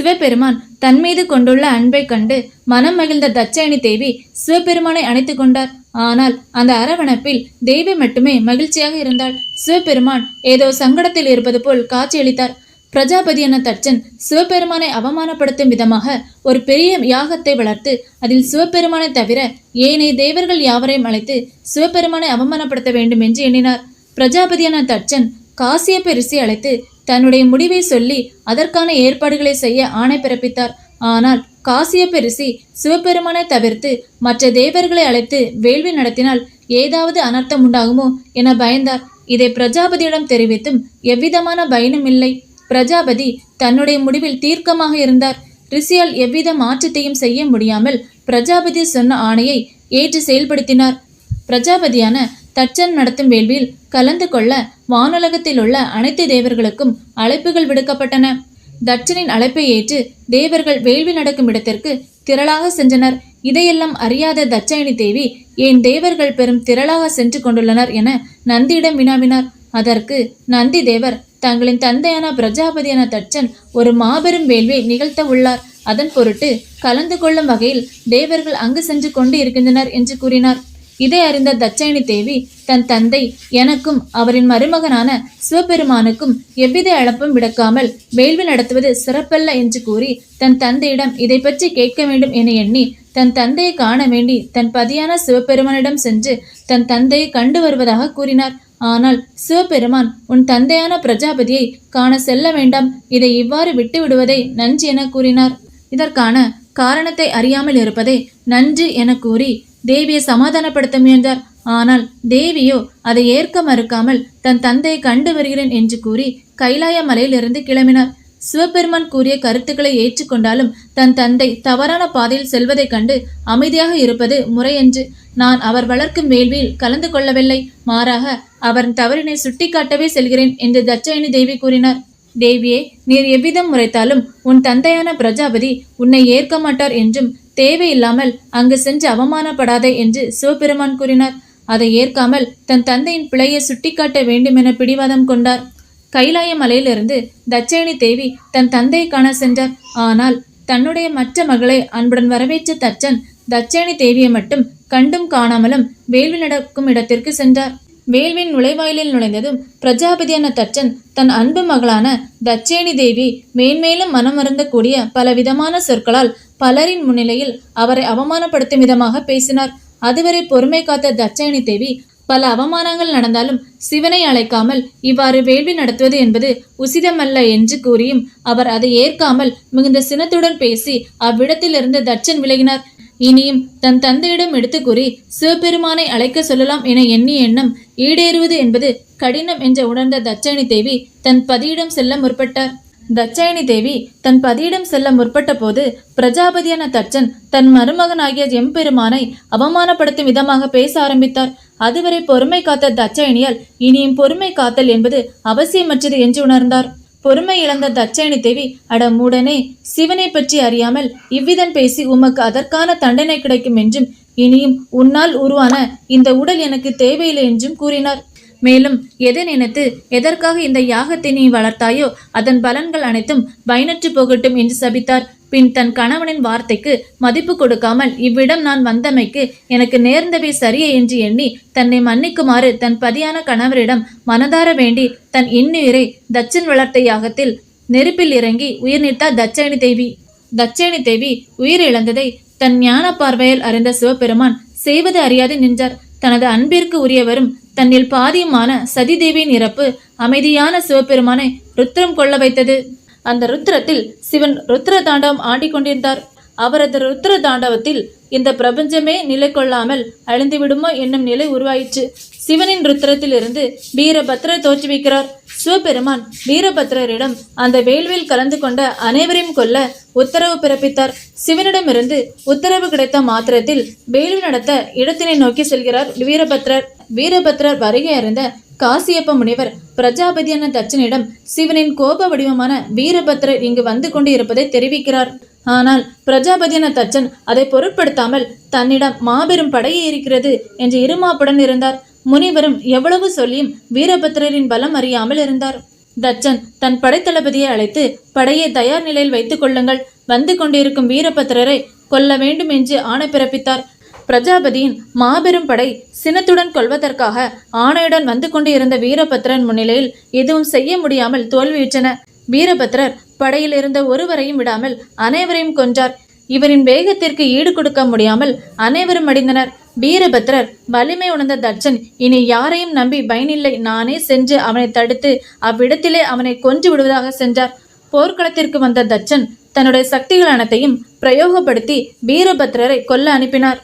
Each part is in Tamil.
சிவபெருமான் தன் மீது கொண்டுள்ள அன்பை கண்டு மனம் மகிழ்ந்த தச்சயணி தேவி சிவபெருமானை அணைத்து கொண்டார். ஆனால் அந்த அரவணைப்பில் தேவி மட்டுமே மகிழ்ச்சியாக இருந்தாள். சிவபெருமான் ஏதோ சங்கடத்தில் இருப்பது போல் காட்சியளித்தார் பிரஜாபதியான தச்சன் சிவபெருமானை அவமானப்படுத்தும் விதமாக ஒரு பெரிய யாகத்தை வளர்த்து அதில் சிவபெருமானை தவிர ஏனைய தேவர்கள் யாவரையும் அழைத்து சிவபெருமானை அவமானப்படுத்த வேண்டும் என்று எண்ணினார். பிரஜாபதியான தச்சன் காசியப்பெரிசி அழைத்து தன்னுடைய முடிவை சொல்லி அதற்கான ஏற்பாடுகளை செய்ய ஆணை பிறப்பித்தார். ஆனால் காசியப்ப ரிஷி சிவபெருமானை தவிர்த்து மற்ற தேவர்களை அழைத்து வேள்வி நடத்தினால் ஏதாவது அனர்த்தம் உண்டாகுமோ என பயந்தார். இதை பிரஜாபதியிடம் தெரிவித்தும் எவ்விதமான பயனும் இல்லை. பிரஜாபதி தன்னுடைய முடிவில் தீர்க்கமாக இருந்தார். ரிஷியால் எவ்வித மாற்றத்தையும் செய்ய முடியாமல் பிரஜாபதி சொன்ன ஆணையை ஏற்று செயல்படுத்தினார். பிரஜாபதியான தச்சன் நடத்தும் வேள்வியில் கலந்து கொள்ள வானுலகத்தில் உள்ள அனைத்து தேவர்களுக்கும் அழைப்புகள் விடுக்கப்பட்டன. தட்சனின் அழைப்பை ஏற்று தேவர்கள் வேள்வி நடக்கும் இடத்திற்கு திரளாக சென்றனர். இதையெல்லாம் அறியாத தட்சயணி தேவி ஏன் தேவர்கள் பெரும் திரளாக சென்று கொண்டுள்ளனர் என நந்தியிடம் வினாவினார். அதற்கு நந்தி தேவர் தங்களின் தந்தையான பிரஜாபதியான தட்சன் ஒரு மாபெரும் வேள்வியை நிகழ்த்த உள்ளார். அதன் பொருட்டு கலந்து கொள்ளும் வகையில் தேவர்கள் அங்கு சென்று கொண்டு இருக்கின்றனர் என்று கூறினார். இதை அறிந்த தட்சயணி தேவி தன் தந்தை எனக்கும் அவரின் மருமகனான சிவபெருமானுக்கும் எவ்வித இழப்பும் விடக்காமல் வேள்வி நடத்துவது சிறப்பல்ல என்று கூறி தன் தந்தையிடம் இதை பற்றி கேட்க வேண்டும் என எண்ணி தன் தந்தையை காண வேண்டி தன் பதியான சிவபெருமானிடம் சென்று தன் தந்தையை கண்டு வருவதாக கூறினார். ஆனால் சிவபெருமான் உன் தந்தையான பிரஜாபதியை காண செல்ல வேண்டாம். இதை இவ்வாறு விட்டு விடுவதை நன்று என கூறினார். இதற்கான காரணத்தை அறியாமல் இருப்பதை நன்று என கூறி தேவியை சமாதானப்படுத்த முயன்றார். ஆனால் தேவியோ அதை ஏற்க மறுக்காமல் தன் தந்தையை கண்டு வருகிறேன் என்று கூறி கைலாய மலையிலிருந்து கிளம்பினார். சிவபெருமான் கூறிய கருத்துக்களை ஏற்றுக்கொண்டாலும் தன் தந்தை தவறான பாதையில் செல்வதைக் கண்டு அமைதியாக இருப்பது முறையென்று. நான் அவர் வளர்க்கும் வேள்வியில் கலந்து கொள்ளவில்லை. மாறாக அவன் தவறினை சுட்டிக்காட்டவே செல்கிறேன் என்று தட்சயணி தேவி கூறினார். தேவியே நீர் எவ்விதம் முறைத்தாலும் உன் தந்தையான பிரஜாபதி உன்னை ஏற்க மாட்டார் என்றும் தேவையில்லாமல் அங்கு சென்று அவமானப்படாதே என்று சிவபெருமான் கூறினார். அதை ஏற்காமல் தன் தந்தையின் பிழையை சுட்டிக்காட்ட வேண்டுமென பிடிவாதம் கொண்டார். கைலாய மலையிலிருந்து தட்சயணி தேவி தன் தந்தையை காண சென்றார். ஆனால் தன்னுடைய மற்ற மகளை அன்புடன் வரவேற்ற தச்சன் தட்சயணி தேவியை மட்டும் கண்டும் காணாமலும் வேள்வி நடக்கும் இடத்திற்கு சென்றார். வேள்வின் நுழைவாயிலில் நுழைந்ததும் பிரஜாபதியான தச்சன் தன் அன்பு மகளான தட்சேணி தேவி மேன்மேலும் மனமருந்தக்கூடிய பல விதமான சொற்களால் பலரின் முன்னிலையில் அவரை அவமானப்படுத்தும் விதமாக பேசினார். அதுவரை பொறுமை காத்த தட்சயணி தேவி பல அவமானங்கள் நடந்தாலும் சிவனை அழைக்காமல் இவ்வாறு வேள்வி நடத்துவது என்பது உசிதமல்ல என்று கூறியும் அவர் அதை ஏற்காமல் மிகுந்த சினத்துடன் பேசி அவ்விடத்திலிருந்து தட்சன் விலகினார். இனியும் தன் தந்தையிடம் எடுத்து கூறி சிவபெருமானை அழைக்க சொல்லலாம் என எண்ணி எண்ணம் ஈடேறுவது என்பது கடினம் என்று உணர்ந்த தட்சயணி தேவி தன் பதியிடம் செல்ல முற்பட்டார். தட்சாயணி தேவி தன் பதியிடம் செல்ல முற்பட்ட போது பிரஜாபதியான தச்சன் தன் மருமகனாகிய எம்பெருமானை அவமானப்படுத்தும் விதமாக பேச ஆரம்பித்தார். அதுவரை பொறுமை காத்த தட்சயணியால் இனியும் பொறுமை காத்தல் என்பது அவசியமற்றது என்று உணர்ந்தார். பொறுமை இழந்த தட்சயணி தேவி அட மூடனே சிவனை பற்றி அறியாமல் இவ்விதம் பேசி உமக்கு அதற்கான தண்டனை கிடைக்கும் என்றும் இனியும் உன்னால் உருவான இந்த உடல் எனக்கு தேவையில்லை என்றும் கூறினார். மேலும் எதை நினைத்து எதற்காக இந்த யாகத்தை நீ வளர்த்தாயோ அதன் பலன்கள் அனைத்தும் பயனற்று போகட்டும் என்று சபித்தார். பின் தன் கணவனின் வார்த்தைக்கு மதிப்பு கொடுக்காமல் இவ்விடம் நான் வந்தமைக்கு எனக்கு நேர்ந்தவை சரியே என்று எண்ணி தன்னை மன்னிக்குமாறு தன் பதியான கணவரிடம் மனதார வேண்டி தன் இன்னுயிரை தச்சன் வளர்த்த யாகத்தில் நெருப்பில் இறங்கி உயிர் நீத்தார் தச்சயணி தேவி. தச்சயணி தேவி உயிர் இழந்ததை தன் ஞான பார்வையில் அறிந்த சிவபெருமான் செய்வது அறியாது நின்றார். தனது அன்பிற்கு உரியவரும் தன்னில் பாதியுமான சதிதேவியின் இறப்பு அமைதியான சிவபெருமானை ருத்ரம் கொள்ள வைத்தது. அந்த ருத்ரத்தில் சிவன் ருத்ர தாண்டவம் ஆடிக்கொண்டிருந்தார் அவரது ருத்ர தாண்டவத்தில் இந்த பிரபஞ்சமே நிலை கொள்ளாமல் அழிந்துவிடுமோ என்னும் நிலை உருவாயிற்று. சிவனின் ருத்ரத்திலிருந்து வீரபத்ரர் தோற்றுவிக்கிறார். சிவபெருமான் வீரபத்ரரிடம் அந்த வேள்வியில் கலந்து கொண்ட அனைவரையும் கொல்ல உத்தரவு பிறப்பித்தார். சிவனிடமிருந்து உத்தரவு கிடைத்த மாத்திரத்தில் வேள்வி நடத்த இடத்தினை நோக்கி செல்கிறார் வீரபத்ரர். வீரபத்ரர் வருகை அறிந்த காசியப்ப முனிவர் பிரஜாபதியான தச்சனிடம் சிவனின் கோப வடிவமான வீரபத்ரர் இங்கு வந்து கொண்டு இருப்பதை தெரிவிக்கிறார். ஆனால் பிரஜாபதியான தச்சன் அதை பொருட்படுத்தாமல் தன்னிடம் மாபெரும் படையே இருக்கிறது என்று இருமாப்புடன் இருந்தார். முனிவரும் எவ்வளவு சொல்லியும் வீரபத்திரரின் பலம் அறியாமல் இருந்தார். தச்சன் தன் படைத்தளபதியை அழைத்து படையை தயார் நிலையில் வைத்துக் கொள்ளுங்கள். வந்து கொண்டிருக்கும் வீரபத்திரரை கொல்ல வேண்டும் என்று ஆணை பிறப்பித்தார். பிரஜாபதியின் மாபெரும் படை சினத்துடன் கொள்வதற்காக ஆணையுடன் வந்து கொண்டு இருந்த வீரபத்திரன் முன்னிலையில் எதுவும் செய்ய முடியாமல் தோல்வியுற்றன. வீரபத்ரர் படையில் இருந்த ஒருவரையும் விடாமல் அனைவரையும் கொன்றார். இவரின் வேகத்திற்கு ஈடு கொடுக்க முடியாமல் அனைவரும் அடிந்தனர். வீரபத்ரர் வலிமை உணர்ந்த தட்சன் இனி யாரையும் நம்பி பயனில்லை. நானே சென்று அவனை தடுத்து அவ்விடத்திலே அவனை கொன்று விடுவதாக சென்றார். போர்க்களத்திற்கு வந்த தட்சன் தன்னுடைய சக்திகள் அனைத்தையும் பிரயோகப்படுத்தி வீரபத்ரரை கொல்ல அனுப்பினார்.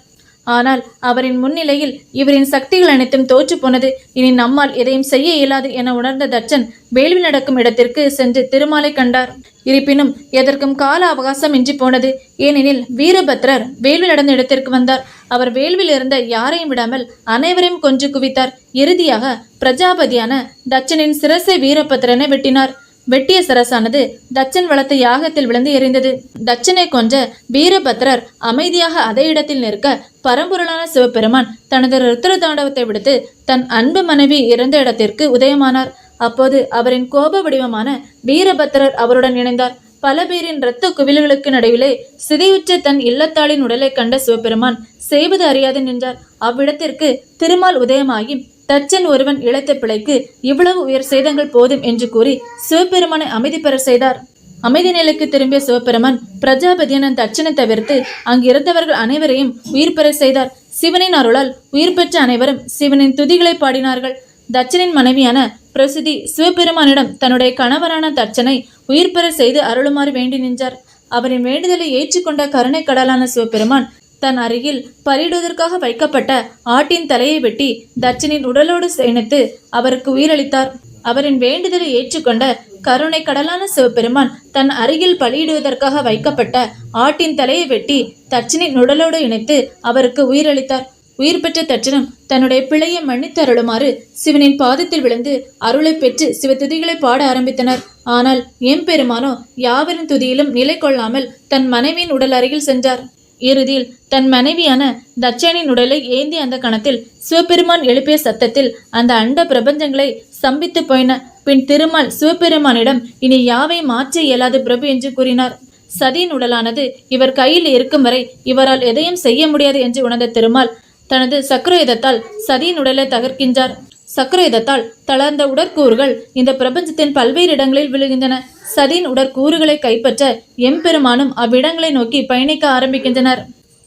ஆனால் அவரின் முன்னிலையில் இவரின் சக்திகள் அனைத்தும் தோற்று போனது. இனி நம்மால் எதையும் செய்ய இயலாது என உணர்ந்த தட்சன் வேள்வி நடக்கும் இடத்திற்கு சென்று திருமாலை கண்டார். இருப்பினும் எதற்கும் கால அவகாசம் இன்றி போனது. ஏனெனில் வீரபத்ரர் வேள்வி நடந்த இடத்திற்கு வந்தார். அவர் வேள்வில் இருந்த யாரையும் விடாமல் அனைவரையும் கொஞ்சு குவித்தார். இறுதியாக பிரஜாபதியான தட்சனின் சிரசை வீரபத்ரனை வெட்டினார். வெட்டிய சரசானது தச்சன் வளர்த்த யாகத்தில் விழுந்து எரிந்தது தச்சனை கொன்ற வீரபத்ரர் அமைதியாக அதே இடத்தில் நிற்க பரம்பொருளான சிவபெருமான் தனது ருத்ர தாண்டவத்தை விடுத்து தன் அன்பு மனைவி இறந்த இடத்திற்கு உதயமானார். அப்போது அவரின் கோப வடிவமான வீரபத்ரர் அவருடன் இணைந்தார். பல பேரின் இரத்த குவில்களுக்கு நடுவிலே சிதையுற்ற தன் இல்லத்தாளின் உடலை கண்ட சிவபெருமான் செய்வது அறியாது நின்றார். அவ்விடத்திற்கு திருமால் உதயமாகி தச்சன் ஒருவன் இழைத்த பிழைக்கு இவ்வளவு உயர் சேதங்கள் போதும் என்று கூறி சிவபெருமானை அமைதி பெற செய்தார். அமைதி நிலைக்கு திரும்பிய சிவபெருமான் பிரஜாபதியனன் தட்சனை தவிர்த்து அங்கிருந்தவர்கள் அனைவரையும் உயிர் பெற செய்தார். சிவனின் அருளால் உயிர் பெற்ற அனைவரும் சிவனின் துதிகளை பாடினார்கள். தச்சனின் மனைவியான பிரசிதி சிவபெருமானிடம் தன்னுடைய கணவரான தச்சனை உயிர் பெற செய்து அருளுமாறு வேண்டி நின்றார். அவரின் வேண்டுதலை ஏற்றுக்கொண்ட கருணை கடலான சிவபெருமான் தன் அருகில் பலியிடுவதற்காக வைக்கப்பட்ட ஆட்டின் தலையை வெட்டி தட்சனின் உடலோடு இணைத்து அவருக்கு உயிரளித்தார். அவரின் வேண்டுதலை ஏற்றுக்கொண்ட கருணை கடலான சிவபெருமான் தன் அருகில் பலியிடுவதற்காக வைக்கப்பட்ட ஆட்டின் தலையை வெட்டி தட்சனின் உடலோடு இணைத்து அவருக்கு உயிரளித்தார். உயிர் பெற்ற தட்சணம் தன்னுடைய பிழையை மன்னித்து அருளுமாறு சிவனின் பாதத்தில் விழுந்து அருளை பெற்று சிவ துதிகளை பாட ஆரம்பித்தனர். ஆனால் எம்பெருமானோ யாவரின் துதியிலும் நிலை கொள்ளாமல் தன் மனைவியின் உடல் அருகில் சென்றார். இறுதியில் தன் மனைவியான தட்சனின் உடலை ஏந்தி அந்த கணத்தில் சிவபெருமான் எழுப்பிய சத்தத்தில் அந்த அண்ட பிரபஞ்சங்களை சம்பித்து போயின. பின் திருமால் சிவபெருமானிடம் இனி யாவை மாற்ற இயலாது பிரபு? என்று கூறினார். சதியின் உடலானது இவர் கையில் இருக்கும் வரை இவரால் எதையும் செய்ய முடியாது என்று உணர்ந்த திருமால் தனது சக்கரயுதத்தால் சதியின் உடலை தகர்க்கின்றார். சக்கரயுதத்தால் தளர்ந்த உடற்கூறுகள் இந்த பிரபஞ்சத்தின் பல்வேறு இடங்களில் விழுகின்றன. சதியின் உடற்கூறுகளை கைப்பற்ற எம்பெருமானும் அவ்விடங்களை நோக்கி பயணிக்க ஆரம்பிக்கின்றனர்.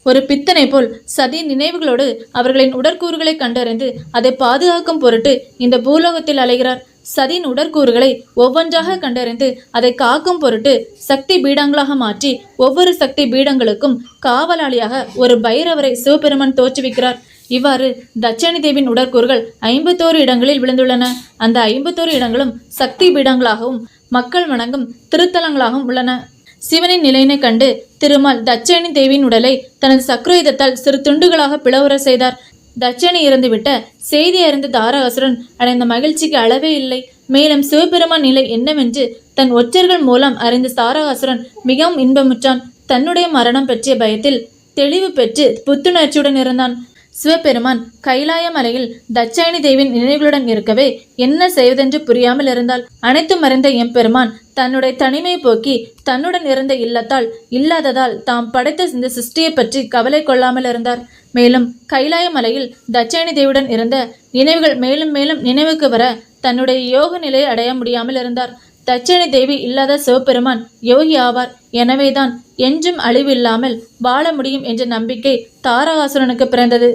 ஒரு பித்தனை போல் சதியின் நினைவுகளோடு அவர்களின் உடற்கூறுகளை கண்டறிந்து அதை பாதுகாக்கும் பொருட்டு இந்த பூலோகத்தில் அலைகிறார். சதியின் உடற்கூறுகளை ஒவ்வொன்றாக கண்டறிந்து அதை காக்கும் பொருட்டு சக்தி பீடங்களாக மாற்றி ஒவ்வொரு சக்தி பீடங்களுக்கும் காவலாளியாக ஒரு பைரவரை சிவபெருமன் தோற்றுவிக்கிறார். இவ்வாறு தட்சணி தேவியின் உடற்கூறுகள் ஐம்பத்தோரு இடங்களில் விழுந்துள்ளன. அந்த ஐம்பத்தோரு இடங்களும் சக்தி பீடங்களாகவும் மக்கள் வணங்கும் திருத்தலங்களாகவும் உள்ளன. சிவனின் நிலையினை கண்டு திருமால் தட்சணி தேவியின் உடலை தனது சக்ரோயுதத்தால் சிறு துண்டுகளாக பிளவுற செய்தார். தட்சணி இறந்துவிட்ட செய்தி அறிந்த தாரகாசுரன் அடைந்த மகிழ்ச்சிக்கு அளவே இல்லை. மேலும் சிவபெருமான் நிலை என்னவென்று தன் ஒற்றர்கள் மூலம் அறிந்த தாரகாசுரன் மிகவும் இன்பமுற்றான். தன்னுடைய மரணம் பற்றிய பயத்தில் தெளிவு பெற்று புத்துணர்ச்சியுடன் இருந்தான். சிவபெருமான் கைலாய மலையில் தட்சாயணி தேவியின் நினைவுகளுடன் இருக்கவே என்ன செய்வதென்று புரியாமல் இருந்தால் அனைத்தும் மறைந்த எம்பெருமான் தன்னுடைய தனிமை போக்கி தன்னுடன் இருந்த இல்லத்தால் இல்லாததால் தாம் படைத்த இந்த சிருஷ்டியை பற்றி கவலை கொள்ளாமல் இருந்தார். மேலும் கைலாய மலையில் தட்சாயணி தேவியுடன் இருந்த நினைவுகள் மேலும் மேலும் நினைவுக்கு வர தன்னுடைய யோக நிலையை அடைய முடியாமல் இருந்தார். தட்சணி தேவி இல்லாத சிவபெருமான் யோகி ஆவார். எனவேதான் என்றும் அழிவில்லாமல் வாழ முடியும் என்ற நம்பிக்கை தாரகாசுரனுக்கு பிறந்தது.